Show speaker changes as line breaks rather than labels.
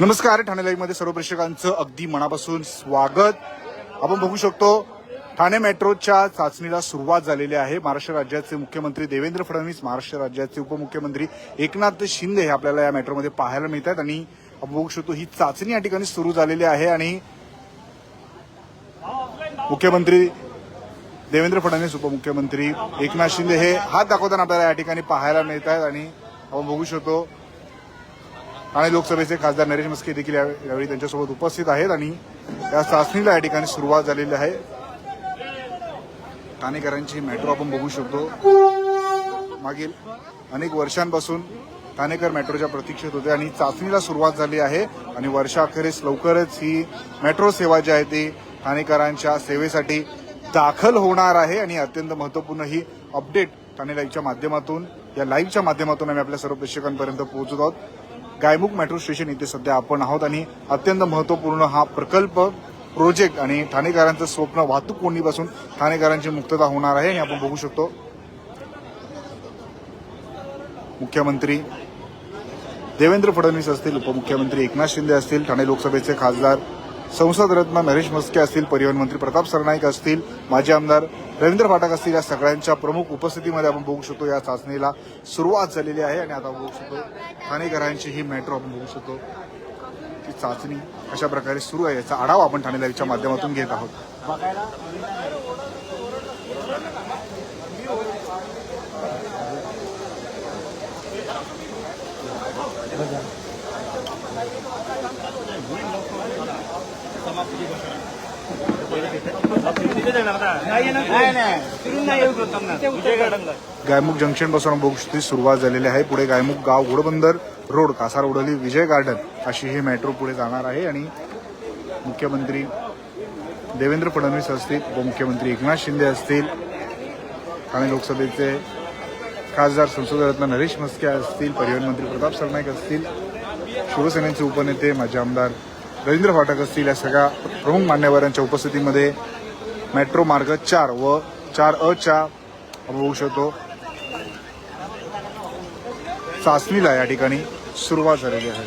नमस्कार ठाणे लाईव्हमध्ये सर्व प्रेक्षकांचं अगदी मनापासून स्वागत. आपण बघू शकतो ठाणे मेट्रोच्या चाचणीला सुरुवात झालेली आहे. महाराष्ट्र राज्याचे मुख्यमंत्री देवेंद्र फडणवीस महाराष्ट्र राज्याचे उपमुख्यमंत्री एकनाथ शिंदे हे आपल्याला या मेट्रोमध्ये पाहायला मिळतात आणि आपण बघू शकतो ही चाचणी या ठिकाणी सुरू झालेली आहे. आणि मुख्यमंत्री देवेंद्र फडणवीस उपमुख्यमंत्री एकनाथ शिंदे हे हात दाखवताना आपल्याला या ठिकाणी पाहायला मिळत आहेत आणि आपण बघू शकतो ठाणे लोकसभेचे खासदार नरेश मस्के देखील यावेळी त्यांच्यासोबत उपस्थित आहेत आणि या चाचणीला या ठिकाणी सुरुवात झालेली आहे. ठाणेकरांची मेट्रो आपण बघू शकतो. मागील अनेक वर्षांपासून ठाणेकर मेट्रोच्या प्रतीक्षेत होते आणि चाचणीला सुरुवात झाली आहे आणि वर्षाअखेरीस लवकरच ही मेट्रो सेवा जी आहे ती ठाणेकरांच्या सेवेसाठी दाखल होणार आहे आणि अत्यंत महत्त्वपूर्ण ही अपडेट ठाणे लाईव्हच्या माध्यमातून या लाईव्हच्या माध्यमातून आम्ही आपल्या सर्व प्रेक्षकांपर्यंत पोहोचत आहोत. गायमुख मेट्रो स्टेशन इथे सध्या आपण आहोत आणि अत्यंत महत्त्वपूर्ण हा प्रकल्प प्रोजेक्ट आणि ठाणेकरांचं स्वप्न वाहतूक कोंडीपासून ठाणेकरांची मुक्तता होणार आहे आणि आपण बघू शकतो. मुख्यमंत्री देवेंद्र फडणवीस असतील उपमुख्यमंत्री एकनाथ शिंदे असतील ठाणे लोकसभेचे खासदार संसद रत्न नरेश मस्के असतील परिवहन मंत्री प्रताप सरनाईक असतील माजी आमदार रवींद्र फाटक असतील या सगळ्यांच्या प्रमुख उपस्थितीमध्ये आपण बघू शकतो या चाचणीला सुरुवात झालेली आहे आणि आता बघू शकतो ठाणेकरांची ही मेट्रो आपण बघू शकतो. की चाचणी अशा प्रकारे सुरू आहे याचा आढावा आपण ठाणे लाईव्हच्या माध्यमातून घेत आहोत. गायमुख जंक्शनपासून आपण सुरुवात झालेली आहे. पुढे गायमुख गाव घोडबंदर रोड कासार उडवली विजय गार्डन अशी ही मेट्रो पुढे जाणार आहे. आणि मुख्यमंत्री देवेंद्र फडणवीस असतील उपमुख्यमंत्री एकनाथ शिंदे असतील ठाणे लोकसभेचे खासदार संसदरत्न नरेश मस्के असतील परिवहन मंत्री प्रताप सरनाईक असतील शिवसेनेचे उपनेते माजी आमदार रवींद्र फाटक असतील या सगळ्या प्रमुख मान्यवरांच्या उपस्थितीमध्ये मेट्रो मार्ग चार व चार अ च्या आपण शकतो. चाचणीला या ठिकाणी सुरुवात झालेली आहे.